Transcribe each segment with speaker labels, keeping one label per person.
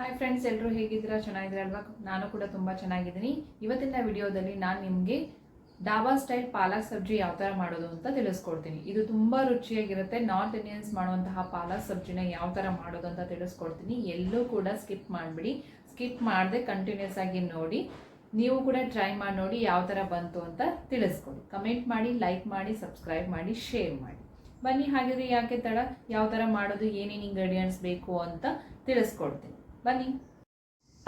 Speaker 1: Hi friends ಎಲ್ಲರೂ ಹೇಗಿದ್ದೀರಾ? ಚೆನ್ನಾಗಿದ್ದೀರಾ ಅಲ್ವಾ? ನಾನು ಕೂಡ ತುಂಬ ಚೆನ್ನಾಗಿದ್ದೀನಿ. ಇವತ್ತಿನ ವಿಡಿಯೋದಲ್ಲಿ ನಾನು ನಿಮಗೆ ಡಾಬಾ ಸ್ಟೈಲ್ ಪಾಲಕ್ ಸಬ್ಜಿ ಯಾವ ಥರ ಮಾಡೋದು ಅಂತ ತಿಳಿಸ್ಕೊಡ್ತೀನಿ. ಇದು ತುಂಬ ರುಚಿಯಾಗಿರುತ್ತೆ. ನಾರ್ತ್ ಇಂಡಿಯನ್ಸ್ ಮಾಡುವಂತಹ ಪಾಲಕ್ ಸಬ್ಜಿನ ಯಾವ ಥರ ಮಾಡೋದು ಅಂತ ತಿಳಿಸ್ಕೊಡ್ತೀನಿ. ಎಲ್ಲೂ ಕೂಡ ಸ್ಕಿಪ್ ಮಾಡಿಬಿಡಿ. ಸ್ಕಿಪ್ ಮಾಡದೆ ಕಂಟಿನ್ಯೂಸ್ ಆಗಿ ನೋಡಿ. ನೀವು ಕೂಡ ಟ್ರೈ ಮಾಡಿ ನೋಡಿ ಯಾವ ಥರ ಬಂತು ಅಂತ ತಿಳಿಸ್ಕೊಡಿ. ಕಮೆಂಟ್ ಮಾಡಿ ಲೈಕ್ ಮಾಡಿ ಸಬ್ಸ್ಕ್ರೈಬ್ ಮಾಡಿ ಶೇರ್ ಮಾಡಿ. ಬನ್ನಿ, ಹಾಗಿದ್ರೆ ಯಾಕೆ ತಡ? ಯಾವ ಥರ ಮಾಡೋದು? ಏನೇನು ಇಂಗ್ರೀಡಿಯೆಂಟ್ಸ್ ಬೇಕು ಅಂತ ತಿಳಿಸ್ಕೊಡ್ತೀನಿ. ಬನ್ನಿ.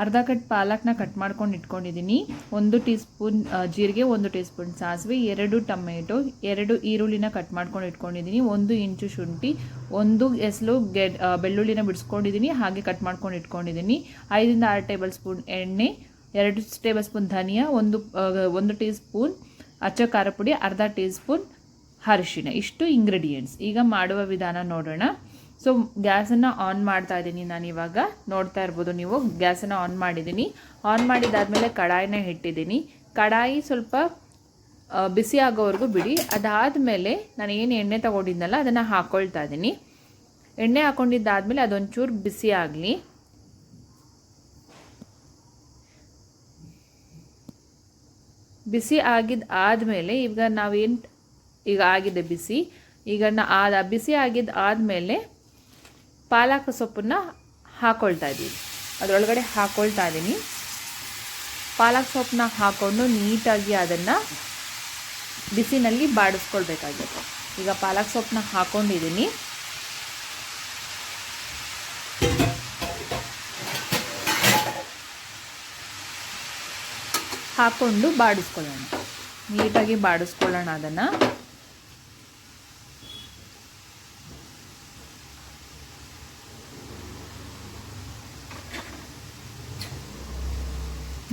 Speaker 1: ಅರ್ಧ ಕಟ್ ಪಾಲಕ್ನ ಕಟ್ ಮಾಡ್ಕೊಂಡು ಇಟ್ಕೊಂಡಿದ್ದೀನಿ. ಒಂದು ಟೀ ಸ್ಪೂನ್ ಜೀರಿಗೆ, ಒಂದು ಟೀ ಸ್ಪೂನ್ ಸಾಸಿವೆ, ಎರಡು ಟೊಮೆಟೊ, ಎರಡು ಈರುಳ್ಳಿನ ಕಟ್ ಮಾಡ್ಕೊಂಡು ಇಟ್ಕೊಂಡಿದ್ದೀನಿ. ಒಂದು ಇಂಚು ಶುಂಠಿ, ಒಂದು ಎಸಲು ಗೆಡ್ ಬೆಳ್ಳುಳ್ಳಿನ ಬಿಡಿಸ್ಕೊಂಡಿದ್ದೀನಿ. ಹಾಗೆ ಕಟ್ ಮಾಡ್ಕೊಂಡು ಇಟ್ಕೊಂಡಿದ್ದೀನಿ. ಐದರಿಂದ ಆರು ಟೇಬಲ್ ಸ್ಪೂನ್ ಎಣ್ಣೆ, ಎರಡು ಟೇಬಲ್ ಸ್ಪೂನ್ ಧನಿಯಾ, ಒಂದು ಒಂದು ಟೀ ಸ್ಪೂನ್ ಅಚ್ಚ ಖಾರ ಪುಡಿ, ಅರ್ಧ ಟೀ ಸ್ಪೂನ್ ಅರಿಶಿನ ಇಷ್ಟು ಇಂಗ್ರೀಡಿಯೆಂಟ್ಸ್ ಈಗ ಮಾಡುವ ವಿಧಾನ ನೋಡೋಣ. ಸೊ ಗ್ಯಾಸನ್ನು ಆನ್ ಮಾಡ್ತಾ ಇದ್ದೀನಿ ನಾನು ಇವಾಗ. ನೋಡ್ತಾ ಇರ್ಬೋದು ನೀವು ಗ್ಯಾಸನ್ನು ಆನ್ ಮಾಡಿದ್ದೀನಿ. ಆನ್ ಮಾಡಿದಾದಮೇಲೆ ಕಡಾಯಿನ ಇಟ್ಟಿದ್ದೀನಿ. ಕಡಾಯಿ ಸ್ವಲ್ಪ ಬಿಸಿ ಆಗೋವರೆಗೂ ಬಿಡಿ. ಅದಾದಮೇಲೆ ನಾನು ಏನು ಎಣ್ಣೆ ತೊಗೊಂಡಿದ್ನಲ್ಲ, ಅದನ್ನು ಹಾಕ್ಕೊಳ್ತಾ ಇದ್ದೀನಿ. ಎಣ್ಣೆ ಹಾಕ್ಕೊಂಡಿದ್ದಾದಮೇಲೆ ಅದೊಂಚೂರು ಬಿಸಿ ಆಗಲಿ. ಬಿಸಿ ಆಗಿದ್ದು ಆದಮೇಲೆ ಈಗ ನಾವೇನು, ಈಗ ಆಗಿದೆ ಬಿಸಿ. ಈಗ ನಾ, ಆದ, ಬಿಸಿ ಆಗಿದ್ದು ಆದಮೇಲೆ ಪಾಲಕ್ ಸೊಪ್ಪನ್ನು ಹಾಕ್ಕೊಳ್ತಾ ಇದ್ದೀವಿ ಅದರೊಳಗಡೆ ಹಾಕ್ಕೊಳ್ತಾ ಇದ್ದೀನಿ. ಪಾಲಕ್ ಸೊಪ್ಪನ್ನ ಹಾಕ್ಕೊಂಡು ನೀಟಾಗಿ ಅದನ್ನು ಬಿಸಿನಲ್ಲಿ ಬಾಡಿಸ್ಕೊಳ್ಬೇಕಾಗಿತ್ತು ಈಗ ಪಾಲಕ್ ಸೊಪ್ಪನ್ನ ಹಾಕ್ಕೊಂಡಿದ್ದೀನಿ ಹಾಕ್ಕೊಂಡು ಬಾಡಿಸ್ಕೊಳ್ಳೋಣ. ನೀಟಾಗಿ ಬಾಡಿಸ್ಕೊಳ್ಳೋಣ ಅದನ್ನು.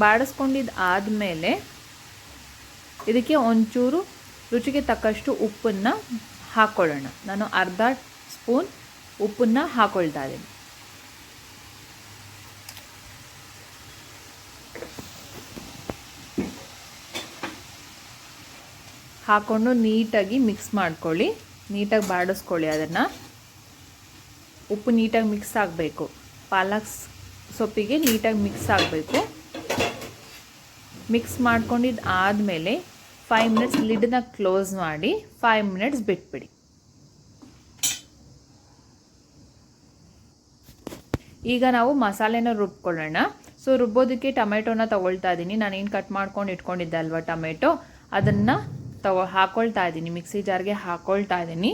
Speaker 1: ಬಾಡಿಸ್ಕೊಂಡಿದ್ದು ಆದಮೇಲೆ ಇದಕ್ಕೆ ಒಂಚೂರು ರುಚಿಗೆ ತಕ್ಕಷ್ಟು ಉಪ್ಪನ್ನು ಹಾಕ್ಕೊಳ್ಳೋಣ ನಾನು ಅರ್ಧ ಸ್ಪೂನ್ ಉಪ್ಪನ್ನು ಹಾಕ್ಕೊಳ್ತಾ ಇದ್ದೀನಿ. ಹಾಕ್ಕೊಂಡು ನೀಟಾಗಿ ಮಿಕ್ಸ್ ಮಾಡ್ಕೊಳ್ಳಿ. ನೀಟಾಗಿ ಬಾಡಿಸ್ಕೊಳ್ಳಿ ಅದನ್ನು. ಉಪ್ಪು ನೀಟಾಗಿ ಮಿಕ್ಸ್ ಆಗಬೇಕು. ಪಾಲಕ್ ಸೊಪ್ಪಿಗೆ ನೀಟಾಗಿ ಮಿಕ್ಸ್ ಆಗಬೇಕು. ಮಿಕ್ಸ್ ಮಾಡ್ಕೊಂಡಿದ್ದು ಆದಮೇಲೆ ಫೈವ್ ಮಿನಿಟ್ಸ್ ಲಿಡ್ನ ಕ್ಲೋಸ್ ಮಾಡಿ ಫೈವ್ ಮಿನಿಟ್ಸ್ ಬಿಟ್ಬಿಡಿ. ಈಗ ನಾವು ಮಸಾಲೆನ ರುಬ್ಕೊಳ್ಳೋಣ. ಸೊ ರುಬ್ಬೋದಕ್ಕೆ ಟೊಮೆಟೊನ ತಗೊಳ್ತಾ ಇದ್ದೀನಿ ನಾನೇನು ಕಟ್ ಮಾಡ್ಕೊಂಡು ಇಟ್ಕೊಂಡಿದ್ದೆ ಅಲ್ವಾ ಟೊಮೆಟೊ? ಅದನ್ನು ತಗೋ ಹಾಕ್ಕೊಳ್ತಾ ಇದ್ದೀನಿ ಮಿಕ್ಸಿ ಜಾರ್ಗೆ ಹಾಕ್ಕೊಳ್ತಾ ಇದ್ದೀನಿ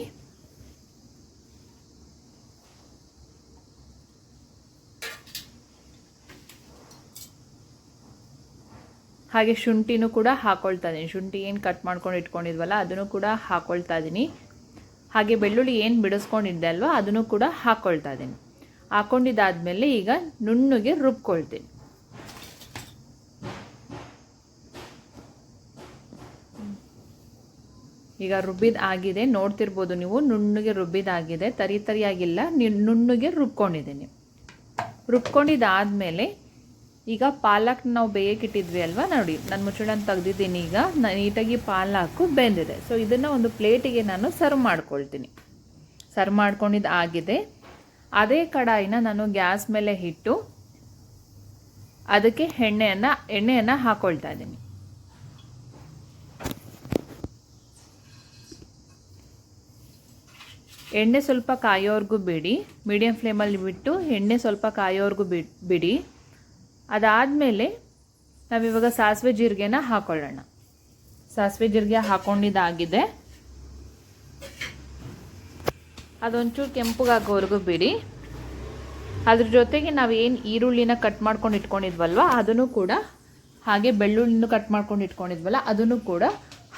Speaker 1: ಹಾಗೆ ಶುಂಠಿನೂ ಕೂಡ ಹಾಕೊಳ್ತಾ ಇದ್ದೀನಿ. ಶುಂಠಿ ಏನು ಕಟ್ ಮಾಡ್ಕೊಂಡು ಇಟ್ಕೊಂಡಿದ್ವಲ್ಲ, ಅದನ್ನು ಕೂಡ ಹಾಕೊಳ್ತಾ ಇದ್ದೀನಿ. ಹಾಗೆ ಬೆಳ್ಳುಳ್ಳಿ ಏನು ಬಿಡಿಸ್ಕೊಂಡಿದ್ದೆ ಅಲ್ವಾ, ಅದನ್ನು ಕೂಡ ಹಾಕ್ಕೊಳ್ತಾ ಇದ್ದೀನಿ. ಹಾಕ್ಕೊಂಡಿದ್ದಾದಮೇಲೆ ಈಗ ನುಣ್ಣಗೆ ರುಬ್ಕೊಳ್ತೀನಿ. ಈಗ ರುಬ್ಬಿದ ಆಗಿದೆ, ನೋಡ್ತಿರ್ಬೋದು ನೀವು, ನುಣ್ಣಗೆ ರುಬ್ಬಿದಾಗಿದೆ ತರಿ ತರಿಯಾಗಿಲ್ಲ ನುಣ್ಣಗೆ ರುಬ್ಕೊಂಡಿದ್ದೀನಿ. ರುಬ್ಕೊಂಡಿದ್ದಾದಮೇಲೆ ಈಗ ಪಾಲಕ್ ನಾವು ಬೇಯಕ್ಕಿಟ್ಟಿದ್ವಿ ಅಲ್ವಾ? ನೋಡಿ, ನಾನು ಮುಚ್ಚಳನ ತೆಗ್ದಿದ್ದೀನಿ ಈಗ. ನೀಟಾಗಿ ಪಾಲಾಕು ಬೆಂದಿದೆ. ಸೊ ಇದನ್ನು ಒಂದು ಪ್ಲೇಟಿಗೆ ನಾನು ಸರ್ವ್ ಮಾಡ್ಕೊಳ್ತೀನಿ. ಸರ್ವ್ ಮಾಡ್ಕೊಂಡಿದ್ದು ಆಗಿದೆ. ಅದೇ ಕಡಾಯಿನ ನಾನು ಗ್ಯಾಸ್ ಮೇಲೆ ಇಟ್ಟು ಅದಕ್ಕೆ ಎಣ್ಣೆಯನ್ನು ಎಣ್ಣೆಯನ್ನು ಹಾಕೊಳ್ತಾ ಇದ್ದೀನಿ. ಎಣ್ಣೆ ಸ್ವಲ್ಪ ಕಾಯೋವರೆಗೂ ಬಿಡಿ. ಮೀಡಿಯಂ ಫ್ಲೇಮಲ್ಲಿ ಬಿಟ್ಟು ಎಣ್ಣೆ ಸ್ವಲ್ಪ ಕಾಯೋವರೆಗೂ ಬಿಡಿ. ಅದಾದಮೇಲೆ ನಾವಿವಾಗ ಸಾಸಿವೆ ಜೀರಿಗೆನ ಹಾಕೊಳ್ಳೋಣ. ಸಾಸಿವೆ ಜೀರಿಗೆ ಹಾಕೊಂಡಿದ್ದಾಗಿದೆ. ಅದೊಂಚೂರು ಕೆಂಪಗಾಗೋವರೆಗೂ ಬಿಡಿ. ಅದ್ರ ಜೊತೆಗೆ ನಾವು ಏನು ಈರುಳ್ಳಿನ ಕಟ್ ಮಾಡ್ಕೊಂಡು ಇಟ್ಕೊಂಡಿದ್ವಲ್ವ, ಅದನ್ನು ಕೂಡ ಹಾಗೆ ಬೆಳ್ಳುಳ್ಳಿನೂ ಕಟ್ ಮಾಡ್ಕೊಂಡು ಇಟ್ಕೊಂಡಿದ್ವಲ್ಲ, ಅದನ್ನು ಕೂಡ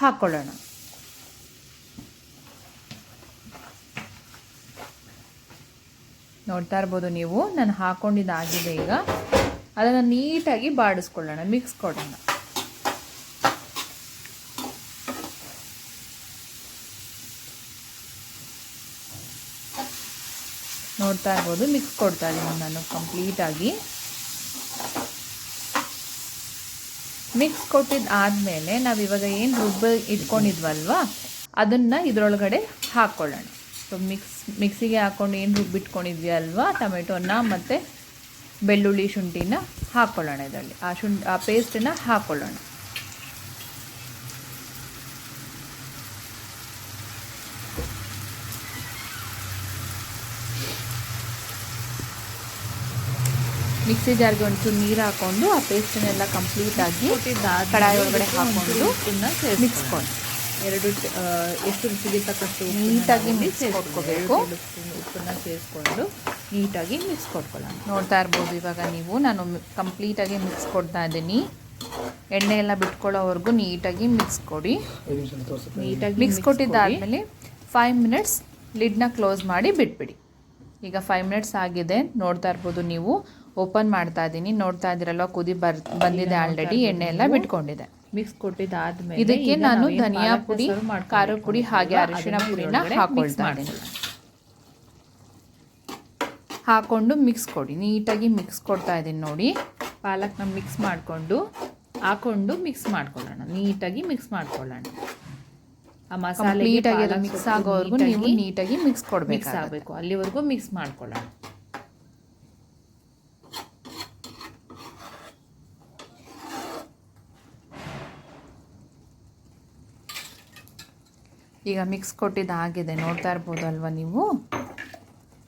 Speaker 1: ಹಾಕ್ಕೊಳ್ಳೋಣ ನೋಡ್ತಾ ಇರ್ಬೋದು ನೀವು, ನಾನು ಹಾಕೊಂಡಿದ್ದಾಗಿದೆ ಈಗ. ಅದನ್ನು ನೀಟಾಗಿ ಬಾಡಿಸ್ಕೊಳ್ಳೋಣ ಮಿಕ್ಸ್ ಕೊಡೋಣ. ನೋಡ್ತಾ ಇರ್ಬೋದು ಮಿಕ್ಸ್ ಕೊಡ್ತಾ ಇದ್ದೀನಿ ನಾನು ಕಂಪ್ಲೀಟಾಗಿ ಮಿಕ್ಸ್ ಕೊಟ್ಟಿದ್ದು ಆದಮೇಲೆ ನಾವು ಇವಾಗ ಏನು ರುಬ್ಬ ಇಟ್ಕೊಂಡಿದ್ವಲ್ವ, ಅದನ್ನು ಇದರೊಳಗಡೆ ಹಾಕ್ಕೊಳ್ಳೋಣ ಸೊ ಮಿಕ್ಸ್ ಮಿಕ್ಸಿಗೆ ಹಾಕ್ಕೊಂಡು ಏನು ರುಬ್ಬಿಟ್ಕೊಂಡಿದ್ವಿ ಅಲ್ವಾ ಟೊಮೆಟೊನ ಮತ್ತು ಬೆಳ್ಳುಳ್ಳಿ ಶುಂಠಿನ ಹಾಕ್ಕೊಳ್ಳೋಣ ಇದರಲ್ಲಿ. ಆ ಶುಂ ಆ ಪೇಸ್ಟನ್ನು ಹಾಕ್ಕೊಳ್ಳೋಣ ಮಿಕ್ಸಿ ಜಾರ್ಗೆ ಒಂಚೂರು ನೀರು ಹಾಕೊಂಡು ಆ ಪೇಸ್ಟನ್ನೆಲ್ಲ ಕಂಪ್ಲೀಟ್ ಆಗಿ ಕಡಾಯಿ ಒಳಗಡೆ ಹಾಕೊಂಡು ಮಿಕ್ಸ್ಕೊಂಡು
Speaker 2: ಎರಡು ಎಷ್ಟು ರುಚಿಗೆ ತಕ್ಕಷ್ಟು
Speaker 1: ನೀಟಾಗಿ ಮಿಕ್ಸ್
Speaker 2: ಮಾಡ್ಕೋಬೇಕು ಉಪ್ಪನ್ನ ಸೇರಿಸ್ಕೊಂಡು ನೀಟಾಗಿ ಮಿಕ್ಸ್ ಕೊಟ್ಕೊಳ್ಳೋಣ.
Speaker 1: ನೋಡ್ತಾ ಇರ್ಬೋದು ಇವಾಗ ನೀವು. ನಾನು ಕಂಪ್ಲೀಟಾಗಿ ಮಿಕ್ಸ್ ಕೊಡ್ತಾ ಇದ್ದೀನಿ. ಎಣ್ಣೆ ಎಲ್ಲ ಬಿಟ್ಕೊಳ್ಳೋವರೆಗೂ ನೀಟಾಗಿ ಮಿಕ್ಸ್ ಕೊಡಿ.
Speaker 2: ನೀಟಾಗಿ
Speaker 1: ಮಿಕ್ಸ್ ಕೊಟ್ಟಿದ್ದಾದಮೇಲೆ ಫೈವ್ ಮಿನಿಟ್ಸ್ ಲಿಡ್ನ ಕ್ಲೋಸ್ ಮಾಡಿ ಬಿಟ್ಬಿಡಿ. ಈಗ ಫೈವ್ ಮಿನಿಟ್ಸ್ ಆಗಿದೆ. ನೋಡ್ತಾ ಇರ್ಬೋದು ನೀವು. ಓಪನ್ ಮಾಡ್ತಾ ಇದ್ದೀನಿ. ನೋಡ್ತಾ ಇದ್ದೀರಲ್ವ? ಕುದಿ ಬರ್ ಬಂದಿದೆ ಆಲ್ರೆಡಿ ಎಣ್ಣೆ ಎಲ್ಲ ಬಿಟ್ಕೊಂಡಿದೆ.
Speaker 2: ಮಿಕ್ಸ್ ಕೊಟ್ಟಿದ್ದಾದ್ಮೇಲೆ
Speaker 1: ಇದಕ್ಕೆ ನಾನು ಧನಿಯಾ ಪುಡಿ
Speaker 2: ಖಾರ
Speaker 1: ಖಾರದ ಪುಡಿ ಹಾಗೆ
Speaker 2: ಅರಿಶಿನ
Speaker 1: ಅರಿಶಿಣ ಪುಡಿನ ಹಾಕೊಳ್ತಾ ಇದ್ದೀನಿ. ಹಾಕೊಂಡು ಮಿಕ್ಸ್ ಕೊಡಿ. ನೀಟಾಗಿ ಮಿಕ್ಸ್ ಕೊಡ್ತಾ ಇದ್ದೀನಿ ನೋಡಿ.
Speaker 2: ಪಾಲಕ್ನ ಮಿಕ್ಸ್ ಮಾಡಿಕೊಂಡು ಹಾಕೊಂಡು ಮಿಕ್ಸ್ ಮಾಡ್ಕೊಳ್ಳೋಣ. ನೀಟಾಗಿ ಮಿಕ್ಸ್ ಮಾಡ್ಕೊಳ್ಳೋಣ. ಆ ಮಸಾಲೆ
Speaker 1: ನೀಟಾಗಿ ಅದು ಮಿಕ್ಸ್ ಆಗೋವರೆಗೂ ನೀವು ನೀಟಾಗಿ ಮಿಕ್ಸ್
Speaker 2: ಮಿಕ್ಸ್
Speaker 1: ಕೊಡಬೇಕು
Speaker 2: ಆಗಬೇಕು ಅಲ್ಲಿವರೆಗೂ ಮಿಕ್ಸ್ ಮಾಡ್ಕೊಳ್ಳೋಣ.
Speaker 1: ಈಗ ಮಿಕ್ಸ್ ಕೊಟ್ಟಿದ್ದಾಗಿದೆ ನೋಡ್ತಾ ಇರ್ಬೋದಲ್ವಾ ನೀವು?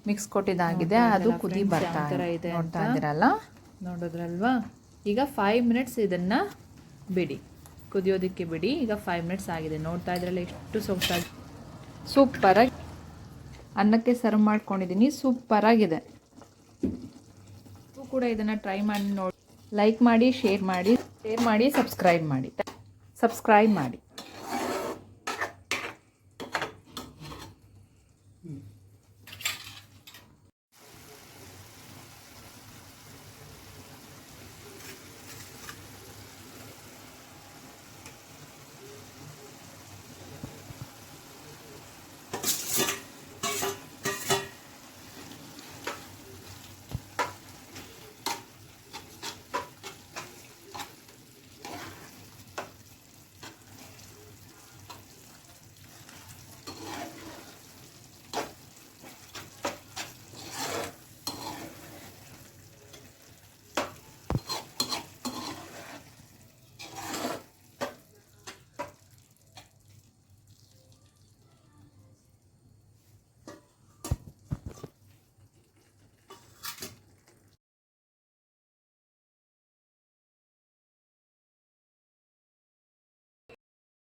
Speaker 1: ಮಿಕ್ಸ್ ಕೊಟ್ಟಿದ್ದಾಗಿದೆ. ಅದು ಕುದಿ ಬರ್ತಾ ಇದೆ ನೋಡ್ತಾ? ಇದ್ದೀರಲ್ಲ?
Speaker 2: ನೋಡೋದ್ರಲ್ವಾ? ಈಗ ಫೈವ್ ಮಿನಿಟ್ಸ್ ಇದನ್ನ ಬಿಡಿ. ಕುದಿಯೋದಕ್ಕೆ ಬಿಡಿ. ಈಗ ಫೈವ್ ಮಿನಿಟ್ಸ್ ಆಗಿದೆ. ನೋಡ್ತಾ ಇದ್ರಲ್ಲ ಎಷ್ಟು ಸೊಗಸಾಗಿ.
Speaker 1: ಸೂಪರಾಗಿ. ಅನ್ನಕ್ಕೆ ಸರ್ವ್ ಮಾಡ್ಕೊಂಡಿದ್ದೀನಿ. ಸೂಪರಾಗಿದೆ. ನೀವು ಕೂಡ ಇದನ್ನು ಟ್ರೈ ಮಾಡಿ ನೋಡಿ ಲೈಕ್ ಮಾಡಿ ಶೇರ್ ಮಾಡಿ. ಶೇರ್ ಮಾಡಿ ಸಬ್ಸ್ಕ್ರೈಬ್ ಮಾಡಿ. ಸಬ್ಸ್ಕ್ರೈಬ್ ಮಾಡಿ.